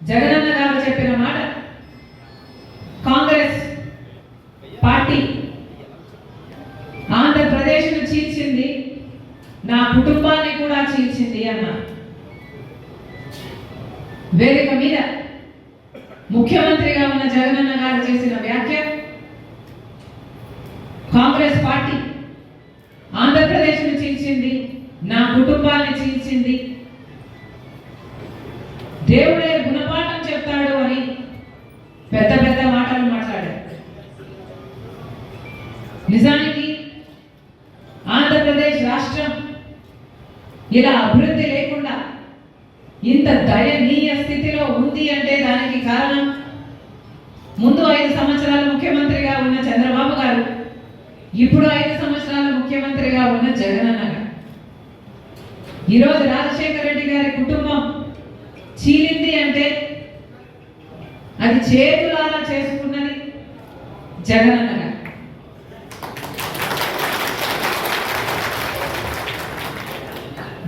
జగనన్న గారు చెప్పిన మాట కాంగ్రెస్ పార్టీ ఆంధ్రప్రదేశ్ను చీల్చింది నా కుటుంబాన్ని కూడా చీల్చింది అన్న. వేదిక మీద ముఖ్యమంత్రిగా ఉన్న జగనన్న గారు చేసిన వ్యాఖ్య కాంగ్రెస్ పార్టీ ఆంధ్రప్రదేశ్ను చీల్చింది నా కుటుంబాన్ని చీల్చింది దేవుడే నిజానికి ఆంధ్రప్రదేశ్ రాష్ట్రం ఇలా అభివృద్ధి లేకుండా ఇంత దయనీయ స్థితిలో ఉంది అంటే దానికి కారణం ముందు ఐదు సంవత్సరాలు ముఖ్యమంత్రిగా ఉన్న చంద్రబాబు గారు ఇప్పుడు ఐదు సంవత్సరాలు ముఖ్యమంత్రిగా ఉన్న జగనన్న గారు. ఈరోజు రాజశేఖర రెడ్డి గారి కుటుంబం చీలింది అంటే అది చేతులారా చేసుకున్నది జగనన్న గారు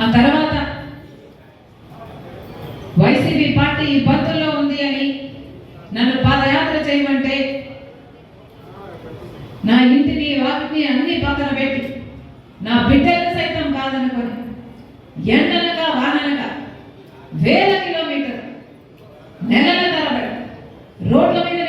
ఆ తర్వాత వైసీపీ పార్టీ ఇబ్బందుల్లో ఉంది అని నన్ను పాదయాత్ర చేయమంటే నా ఇంటిని వాటిని అన్ని పక్కన పెట్టి నా బిడ్డలు సైతం కాదనుకొని ఎండనగా వాననగా వేల కిలోమీటర్ నెలల తరబడి రోడ్ల మీద